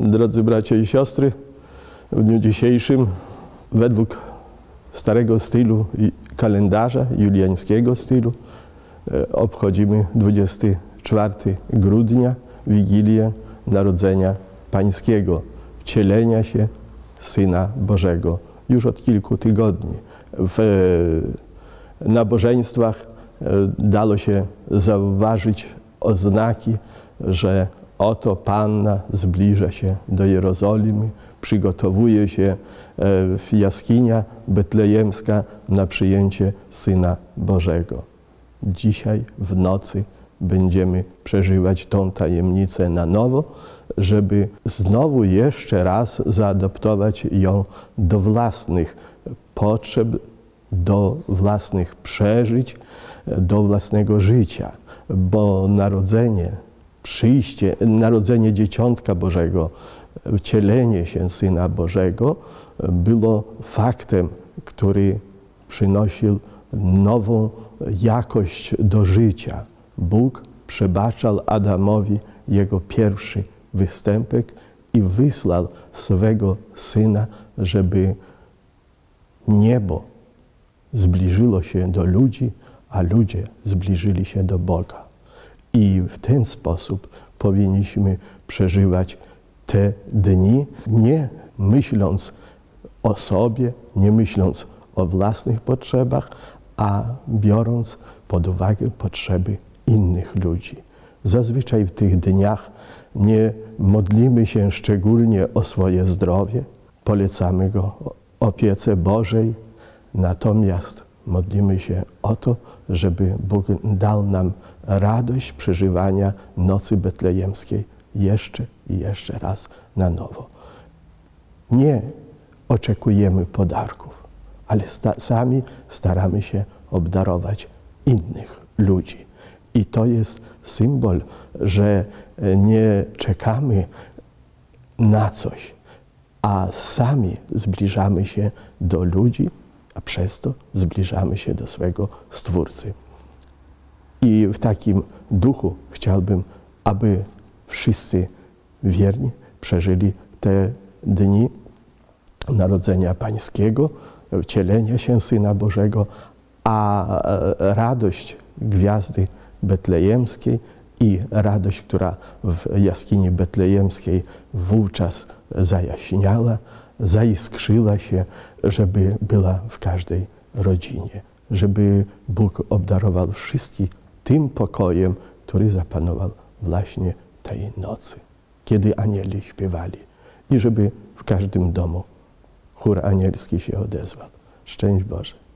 Drodzy bracia i siostry, w dniu dzisiejszym według starego stylu kalendarza, juliańskiego stylu, e, obchodzimy 24 grudnia, Wigilię Narodzenia Pańskiego, wcielenia się Syna Bożego już od kilku tygodni. W e, nabożeństwach e, dało się zauważyć oznaki, że oto Panna zbliża się do Jerozolimy, przygotowuje się w jaskinia betlejemska na przyjęcie Syna Bożego. Dzisiaj w nocy będziemy przeżywać tą tajemnicę na nowo, żeby znowu jeszcze raz zaadoptować ją do własnych potrzeb, do własnych przeżyć, do własnego życia, bo narodzenie, przyjście, narodzenie Dzieciątka Bożego, wcielenie się Syna Bożego było faktem, który przynosił nową jakość do życia. Bóg przebaczał Adamowi jego pierwszy występek i wysłał swego Syna, żeby niebo zbliżyło się do ludzi, a ludzie zbliżyli się do Boga. W ten sposób powinniśmy przeżywać te dni, nie myśląc o sobie, nie myśląc o własnych potrzebach, a biorąc pod uwagę potrzeby innych ludzi. Zazwyczaj w tych dniach nie modlimy się szczególnie o swoje zdrowie, polecamy go opiece Bożej, natomiast modlimy się o to, żeby Bóg dał nam radość przeżywania nocy betlejemskiej jeszcze i jeszcze raz na nowo. Nie oczekujemy podarków, ale sta sami staramy się obdarować innych ludzi. I to jest symbol, że nie czekamy na coś, a sami zbliżamy się do ludzi, a przez to zbliżamy się do swego Stwórcy. I w takim duchu chciałbym, aby wszyscy wierni przeżyli te dni Narodzenia Pańskiego, wcielenia się Syna Bożego, a radość gwiazdy betlejemskiej i radość, która w jaskini betlejemskiej wówczas zajaśniała, zaiskrzyła się, żeby była w każdej rodzinie, żeby Bóg obdarował wszystkich tym pokojem, który zapanował właśnie tej nocy, kiedy anieli śpiewali i żeby w każdym domu chór anielski się odezwał. Szczęść Boże.